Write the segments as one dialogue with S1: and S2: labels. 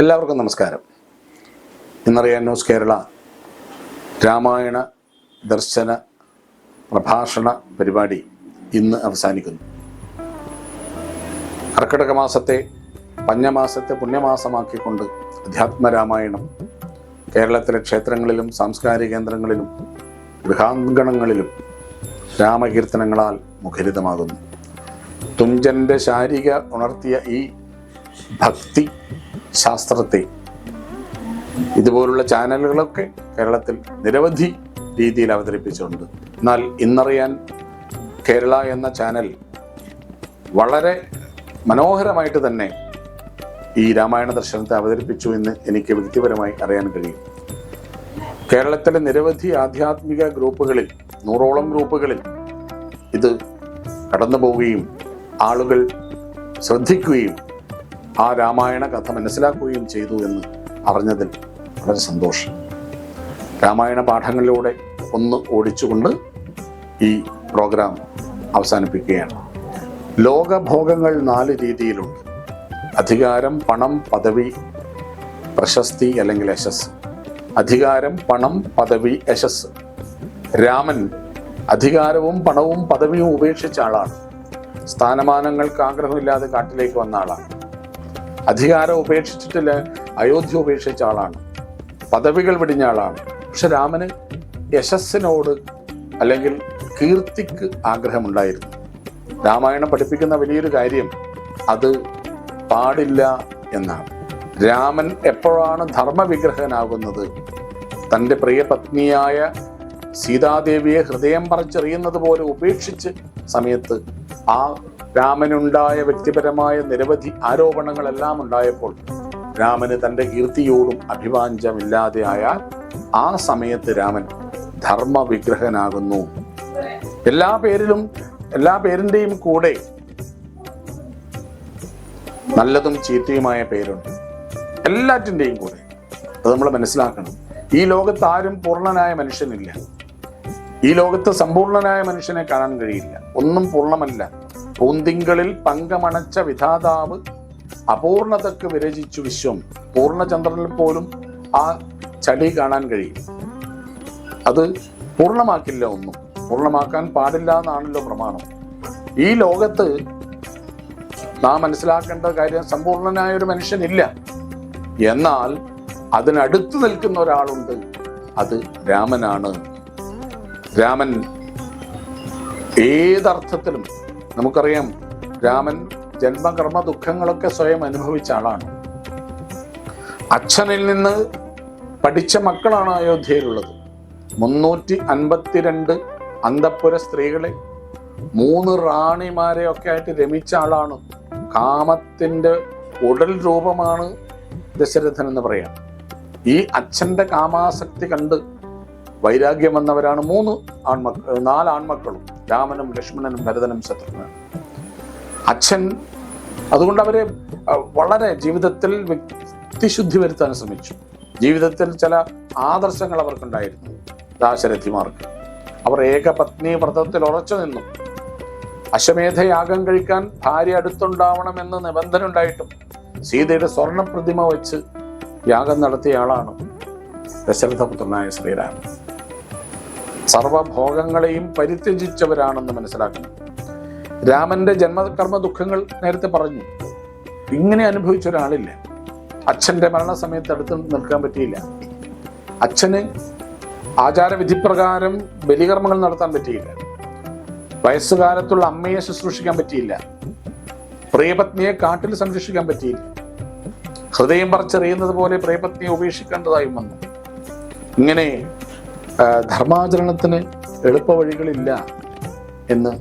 S1: എല്ലാവർക്കും നമസ്കാരം. ഇന്നറിയാൻ ന്യൂസ് കേരള. രാമായണ ദർശന പ്രഭാഷണ പരിപാടി ഇന്ന് അവസാനിക്കുന്നു. കർക്കിടക മാസത്തെ പഞ്ഞമാസത്തെ പുണ്യമാസമാക്കിക്കൊണ്ട് അധ്യാത്മരാമായണം കേരളത്തിലെ ക്ഷേത്രങ്ങളിലും സാംസ്കാരിക കേന്ദ്രങ്ങളിലും ഗൃഹാങ്കണങ്ങളിലും രാമകീർത്തനങ്ങളാൽ മുഖരിതമാകുന്നു. തുഞ്ചന്റെ ശാരിക ഉണർത്തിയ ഈ ഭക്തി ശാസ്ത്രത്തെ. ഇതുപോലുള്ള ചാനലുകളൊക്കെ കേരളത്തിൽ നിരവധി രീതിയിൽ അവതരിപ്പിച്ചിട്ടുണ്ട്. എന്നാൽ ഇന്നറിയാൻ കേരള എന്ന ചാനൽ വളരെ മനോഹരമായിട്ട് തന്നെ ഈ രാമായണ ദർശനത്തെ അവതരിപ്പിച്ചു എന്ന് എനിക്ക് വ്യക്തിപരമായി അറിയാൻ കഴിയും. കേരളത്തിലെ നിരവധി ആധ്യാത്മിക ഗ്രൂപ്പുകളിൽ നൂറോളം ഗ്രൂപ്പുകളിൽ ഇത് കടന്നു പോവുകയും ആളുകൾ ശ്രദ്ധിക്കുകയും ആ രാമായണ കഥ മനസ്സിലാക്കുകയും ചെയ്തു എന്ന് അറിഞ്ഞതിൽ വളരെ സന്തോഷം. രാമായണ പാഠങ്ങളിലൂടെ ഒന്ന് ഓടിച്ചുകൊണ്ട് ഈ പ്രോഗ്രാം അവസാനിപ്പിക്കുകയാണ്. ലോകഭോഗങ്ങൾ നാല് രീതിയിലുണ്ട്. അധികാരം പണം പദവി പ്രശസ്തി അല്ലെങ്കിൽ യശസ്. അധികാരം പണം പദവി യശസ്. രാമൻ അധികാരവും പണവും പദവിയും ഉപേക്ഷിച്ച ആളാണ്. സ്ഥാനമാനങ്ങൾക്ക് ആഗ്രഹമില്ലാതെ കാട്ടിലേക്ക് വന്ന ആളാണ്. അധികാരം ഉപേക്ഷിച്ചിട്ടില്ല അയോധ്യ ഉപേക്ഷിച്ച ആളാണ്. പദവികൾ വെടിഞ്ഞ ആളാണ്. പക്ഷെ രാമന് യശസ്സിനോട് അല്ലെങ്കിൽ കീർത്തിക്ക് ആഗ്രഹമുണ്ടായിരുന്നു. രാമായണം പഠിപ്പിക്കുന്ന വലിയൊരു കാര്യം അത് പാടില്ല എന്നാണ്. രാമൻ എപ്പോഴാണ് ധർമ്മവിഗ്രഹനാകുന്നത്? തന്റെ പ്രിയപത്നിയായ സീതാദേവിയെ ഹൃദയം പറിച്ചെറിയുന്നത് പോലെ ഉപേക്ഷിച്ച് സമയത്ത് ആ രാമനുണ്ടായ വ്യക്തിപരമായ നിരവധി ആരോപണങ്ങളെല്ലാം ഉണ്ടായപ്പോൾ രാമന് തന്റെ കീർത്തിയോടും അഭിവാഞ്ചമില്ലാതെയായാൽ ആ സമയത്ത് രാമൻ ധർമ്മവിഗ്രഹനാകുന്നു. എല്ലാ പേരിലും എല്ലാ പേരിന്റെയും കൂടെ നല്ലതും ചീത്തയുമായ പേരുണ്ട്. എല്ലാറ്റിന്റെയും കൂടെ. അത് നമ്മൾ മനസ്സിലാക്കണം. ഈ ലോകത്ത് ആരും പൂർണനായ മനുഷ്യനില്ല. ഈ ലോകത്ത് സമ്പൂർണനായ മനുഷ്യനെ കാണാൻ കഴിയില്ല. ഒന്നും പൂർണമല്ല. പൂന്തിങ്കളിൽ പങ്കമണച്ച വിധാതാവ് അപൂർണതക്ക് വിരചിച്ചു വിശ്വം. പൂർണചന്ദ്രനിൽ പോലും ആ ചടി കാണാൻ കഴിയും അത് പൂർണമാക്കില്ല ഒന്നും. പൂർണമാക്കാൻ പാടില്ല എന്നാണല്ലോ പ്രമാണം. ഈ ലോകത്ത് നാം മനസ്സിലാക്കേണ്ട കാര്യം സമ്പൂർണനായ ഒരു മനുഷ്യനില്ല. എന്നാൽ അതിനടുത്ത് നിൽക്കുന്ന ഒരാളുണ്ട്. അത് രാമനാണ്. രാമൻ ഏതർത്ഥത്തിലും നമുക്കറിയാം രാമൻ ജന്മകർമ്മ ദുഃഖങ്ങളൊക്കെ സ്വയം അനുഭവിച്ച ആളാണ്. അച്ഛനിൽ നിന്ന് പഠിച്ച മക്കളാണ് അയോധ്യയിലുള്ളത്. മുന്നൂറ്റി അൻപത്തിരണ്ട് അന്തപ്പുര സ്ത്രീകളെ മൂന്ന് റാണിമാരെ ഒക്കെ ആയിട്ട് രമിച്ച ആളാണ്. കാമത്തിന്റെ ഉടൽ രൂപമാണ് ദശരഥൻ എന്ന് പറയാം. ഈ അച്ഛന്റെ കാമാസക്തി കണ്ട് വൈരാഗ്യം വന്നവരാണ് മൂന്ന് ആൺമക്കൾ നാല് ആൺമക്കളും. രാമനും ലക്ഷ്മണനും ഭരതനും ശത്രുഘ്നും അച്ഛൻ അതുകൊണ്ട് അവരെ വളരെ ജീവിതത്തിൽ വ്യക്തിശുദ്ധി വരുത്താൻ ശ്രമിച്ചു. ജീവിതത്തിൽ ചില ആദർശങ്ങൾ അവർക്കുണ്ടായിരുന്നു ദാശരഥിമാർക്ക്. അവർ ഏകപത്നി വ്രതത്തിൽ ഉറച്ചു നിന്നു. അശ്വമേധയാഗം കഴിക്കാൻ ഭാര്യ അടുത്തുണ്ടാവണമെന്ന് നിബന്ധന ഉണ്ടായിട്ടും സീതയുടെ സ്വർണ പ്രതിമ വെച്ച് യാഗം നടത്തിയ ആളാണ് ദശരഥപുത്രനായ ശ്രീരാമൻ. സർവഭോഗങ്ങളെയും പരിത്യജിച്ചവരാണെന്ന് മനസ്സിലാക്കുന്നു രാമന്റെ ജന്മകർമ്മ ദുഃഖങ്ങൾ നേരത്തെ പറഞ്ഞു. ഇങ്ങനെ അനുഭവിച്ച ഒരാളില്ല. അച്ഛന്റെ മരണസമയത്ത് അടുത്ത് നിൽക്കാൻ പറ്റിയില്ല. അച്ഛന് ആചാരവിധിപ്രകാരം ബലികർമ്മങ്ങൾ നടത്താൻ പറ്റിയില്ല. വയസ്സുകാലത്തുള്ള അമ്മയെ ശുശ്രൂഷിക്കാൻ പറ്റിയില്ല. പ്രിയപത്നിയെ കാട്ടിൽ സംരക്ഷിക്കാൻ പറ്റിയില്ല. ഹൃദയം പറിച്ചെറിയുന്നത് പോലെ പ്രിയപത്നിയെ ഉപേക്ഷിക്കേണ്ടതായും വന്നു. ഇങ്ങനെ ധർമാചരണത്തിന് എളുപ്പ വഴികളില്ല എന്ന്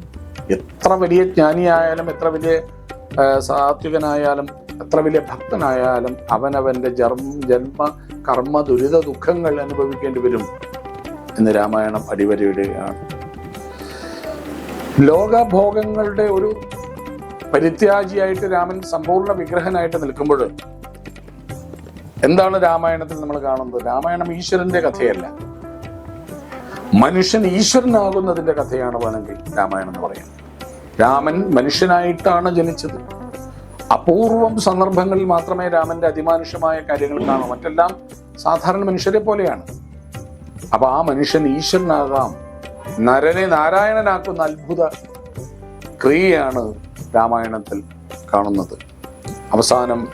S1: എത്ര വലിയ ജ്ഞാനിയായാലും എത്ര വലിയ സാത്വികനായാലും എത്ര വലിയ ഭക്തനായാലും അവനവന്റെ ജർമ്മ ജന്മ കർമ്മ ദുരിത ദുഃഖങ്ങൾ അനുഭവിക്കേണ്ടി വരും എന്ന് രാമായണം അടിവരയിടുകയാണ്. ലോകഭോഗങ്ങളുടെ ഒരു പരിത്യാജിയായിട്ട് രാമൻ സമ്പൂർണ വിഗ്രഹനായിട്ട് നിൽക്കുമ്പോൾ എന്താണ് രാമായണത്തിൽ നമ്മൾ കാണുന്നത്? രാമായണം ഈശ്വരന്റെ കഥയല്ല. മനുഷ്യൻ ഈശ്വരനാകുന്നതിന്റെ കഥയാണ് വേണമെങ്കിൽ രാമായണം എന്ന് പറയാം രാമൻ മനുഷ്യനായിട്ടാണ് ജനിച്ചത്. അപൂർവം സന്ദർഭങ്ങളിൽ മാത്രമേ രാമന്റെ അതിമാനുഷ്യമായ കാര്യങ്ങൾ കാണൂ. മറ്റെല്ലാം സാധാരണ മനുഷ്യരെ പോലെയാണ്. അപ്പൊ ആ മനുഷ്യൻ ഈശ്വരനാകാം. നരനെ നാരായണനാക്കുന്ന അത്ഭുത ക്രിയയാണ് രാമായണത്തിൽ കാണുന്നത്. അവസാനം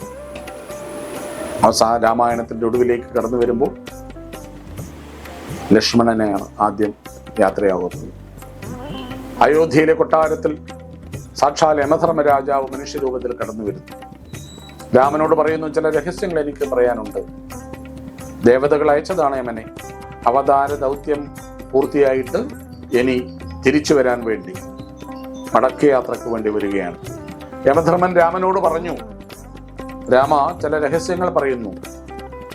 S1: അവസാന രാമായണത്തിന്റെ ഒടുവിലേക്ക് കടന്നു വരുമ്പോൾ ലക്ഷ്മണനെയാണ് ആദ്യം യാത്രയാകുന്നത് അയോധ്യയിലെ കൊട്ടാരത്തിൽ സാക്ഷാൽ യമധർമ്മ രാജാവ് മനുഷ്യരൂപത്തിൽ കടന്നു വരുന്നു. രാമനോട് പറയുന്നു ചില രഹസ്യങ്ങൾ എനിക്ക് പറയാനുണ്ട്. ദേവതകൾ അയച്ചതാണ് യമനെ. അവതാര ദൗത്യം പൂർത്തിയായിട്ട് ഇനി തിരിച്ചു വരാൻ വേണ്ടി മടക്കയാത്രക്ക് വേണ്ടി വരികയാണ്. യമധർമ്മൻ രാമനോട് പറഞ്ഞു രാമ ചില രഹസ്യങ്ങൾ പറയുന്നു.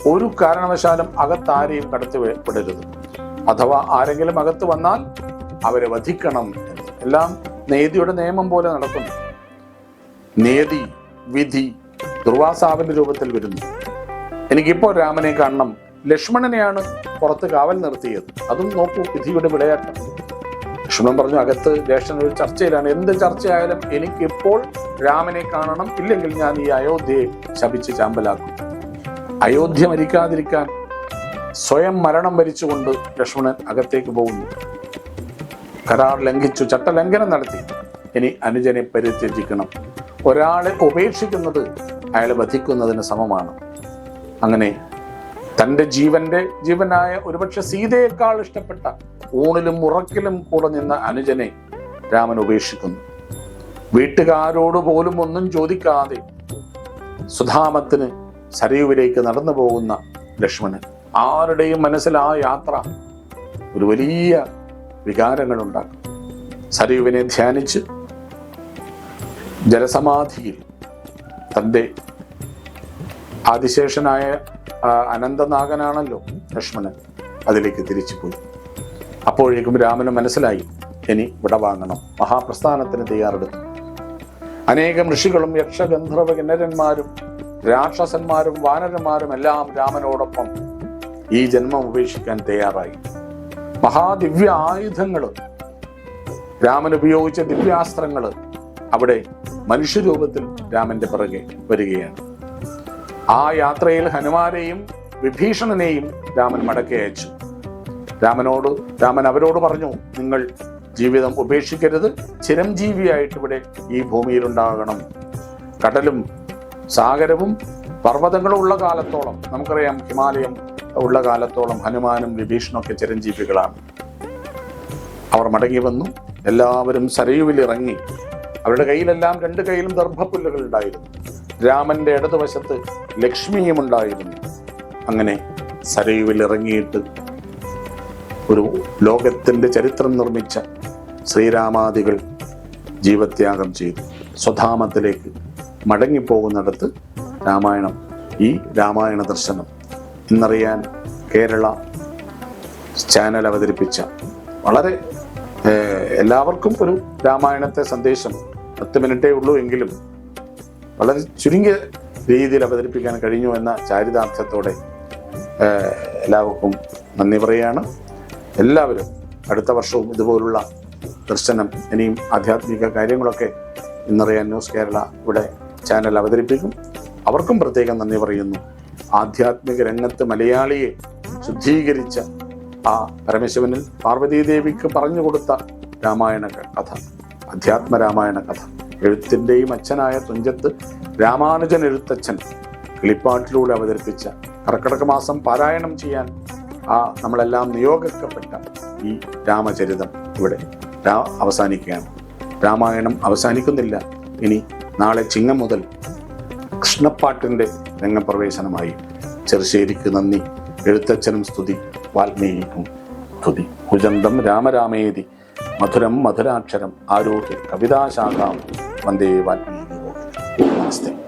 S1: ഒരു കാരണവശാലും അകത്താരെയും കടത്തി വി- വിടരുത് അഥവാ ആരെങ്കിലും അകത്ത് വന്നാൽ അവരെ വധിക്കണം എല്ലാം നീതിയുടെ നിയമം പോലെ നടക്കുന്നു. നീതി വിധി ദുർവാസാവിന്റെ രൂപത്തിൽ വരുന്നു. എനിക്കിപ്പോൾ രാമനെ കാണണം. ലക്ഷ്മണനെയാണ് പുറത്ത് കാവൽ നിർത്തിയത്. അതും നോക്കൂ വിധിയുടെ വിളയാട്ടം. ലക്ഷ്മണൻ പറഞ്ഞു അകത്ത് ജ്യേഷ്ഠൻ ഒരു ചർച്ചയിലാണ്. എന്ത് ചർച്ചയായാലും എനിക്കിപ്പോൾ രാമനെ കാണണം. ഇല്ലെങ്കിൽ ഞാൻ ഈ അയോധ്യയെ ശപിച്ച് ചാമ്പലാക്കും. അയോധ്യ മരിക്കാതിരിക്കാൻ സ്വയം മരണം വരിച്ചുകൊണ്ട് ലക്ഷ്മണൻ അകത്തേക്ക് പോകുന്നു. കരാർ ലംഘിച്ചു ചട്ടലംഘനം നടത്തി. ഇനി അനുജനെ പരിത്യജിക്കണം. ഒരാളെ ഉപേക്ഷിക്കുന്നത് അയാളെ വധിക്കുന്നതിന് സമമാണ്. അങ്ങനെ തന്റെ ജീവന്റെ ജീവനായ ഒരുപക്ഷെ സീതയേക്കാൾ ഇഷ്ടപ്പെട്ട ഊണിലും ഉറക്കിലും കൂടെ നിന്ന അനുജനെ രാമൻ ഉപേക്ഷിക്കുന്നു. വീട്ടുകാരോട് പോലും ഒന്നും ചോദിക്കാതെ സുധാമത്തിന് സരയുവിലേക്ക് നടന്നു പോകുന്ന ലക്ഷ്മണൻ. ആരുടെയും മനസ്സിൽ ആ യാത്ര ഒരു വലിയ വികാരങ്ങൾ ഉണ്ടാക്കും സരയുവിനെ ധ്യാനിച്ച് ജലസമാധിയിൽ തന്റെ ആദിശേഷനായ അനന്തനാഗനാണല്ലോ ലക്ഷ്മണൻ അതിലേക്ക് തിരിച്ചു പോയി അപ്പോഴേക്കും രാമന് മനസ്സിലായി ഇനി വിടവാങ്ങണം മഹാപ്രസ്ഥാനത്തിന് തയ്യാറെടുത്തു. അനേകം ഋഷികളും യക്ഷഗന്ധർവ കിന്നരന്മാരും രാക്ഷസന്മാരും വാനരന്മാരും എല്ലാം രാമനോടൊപ്പം ഈ ജന്മം ഉപേക്ഷിക്കാൻ തയ്യാറായി. മഹാദിവ്യ ആയുധങ്ങൾ രാമൻ ഉപയോഗിച്ച ദിവ്യാസ്ത്രങ്ങൾ അവിടെ മനുഷ്യരൂപത്തിൽ രാമന്റെ പിറകെ വരികയാണ്. ആ യാത്രയിൽ ഹനുമാനെയും വിഭീഷണനെയും രാമൻ മടക്കി അയച്ചു. രാമനോട് രാമൻ അവരോട് പറഞ്ഞു നിങ്ങൾ ജീവിതം ഉപേക്ഷിക്കരുത് ചിരഞ്ജീവിയായിട്ട് ഇവിടെ ഈ ഭൂമിയിൽ ഉണ്ടാകണം. കടലും സാഗരവും പർവതങ്ങളും ഉള്ള കാലത്തോളം നമുക്കറിയാം ഹിമാലയം ഉള്ള കാലത്തോളം ഹനുമാനും വിഭീഷണൊക്കെ ചിരഞ്ജീവികളാണ്. അവർ മടങ്ങി വന്നു. എല്ലാവരും സരയുവിൽ ഇറങ്ങി അവരുടെ കയ്യിലെല്ലാം രണ്ട് കയ്യിലും ദർഭപ്പുല്ലുകൾ ഉണ്ടായിരുന്നു. രാമന്റെ ഇടതുവശത്ത് ലക്ഷ്മിയും ഉണ്ടായിരുന്നു. അങ്ങനെ സരയുവിൽ ഇറങ്ങിയിട്ട് ഒരു ലോകത്തിന്റെ ചരിത്രം നിർമ്മിച്ച ശ്രീരാമാദികൾ ജീവത്യാഗം ചെയ്തു. സ്വധാമത്തിലേക്ക് മടങ്ങിപ്പോകുന്നിടത്ത് രാമായണം ഈ രാമായണ ദർശനം ഇന്നറിയാൻ കേരള ചാനൽ അവതരിപ്പിച്ച വളരെ എല്ലാവർക്കും ഒരു രാമായണത്തെ സന്ദേശം പത്ത് മിനിറ്റേ ഉള്ളൂ എങ്കിലും വളരെ ചുരുങ്ങിയ രീതിയിൽ അവതരിപ്പിക്കാൻ കഴിഞ്ഞു എന്ന ചാരിതാർത്ഥ്യത്തോടെ എല്ലാവർക്കും നന്ദി പറയുകയാണ്. എല്ലാവരും അടുത്ത വർഷവും ഇതുപോലുള്ള ദർശനം ഇനിയും ആധ്യാത്മിക കാര്യങ്ങളൊക്കെ ഇന്നറിയാൻ ന്യൂസ് കേരള ഇവിടെ ചാനൽ അവതരിപ്പിക്കും. അവർക്കും പ്രത്യേകം നന്ദി പറയുന്നു. ആധ്യാത്മിക രംഗത്ത് മലയാളിയെ ശുദ്ധീകരിച്ച ആ പരമശിവനിൽ പാർവതീദേവിക്ക് പറഞ്ഞു കൊടുത്ത രാമായണ കഥ അധ്യാത്മ രാമായണ കഥ. എഴുത്തിന്റെയും അച്ഛനായ തുഞ്ചത്ത് രാമാനുജൻ എഴുത്തച്ഛൻ കിളിപ്പാട്ടിലൂടെ അവതരിപ്പിച്ച കർക്കിടക മാസം പാരായണം ചെയ്യാൻ ആ നമ്മളെല്ലാം നിയോഗിക്കപ്പെട്ട ഈ രാമചരിതം ഇവിടെ അവസാനിക്കുകയാണ്. രാമായണം അവസാനിക്കുന്നില്ല. ഇനി നാളെ ചിങ്ങം മുതൽ കൃഷ്ണപ്പാട്ടിന്റെ രംഗപ്രവേശനമായി. ചെറുശ്ശേരിക്ക് നന്ദി. എഴുത്തച്ഛനും സ്തുതി. വാൽമീകിക്കും സ്തുതി. ഭുജന്തം രാമരാമേതി. മധുരം മധുരാക്ഷരം ആരോഗ്യ കവിതാശാഖാം. വന്ദേ വാൽമീകി. നമസ്തേ.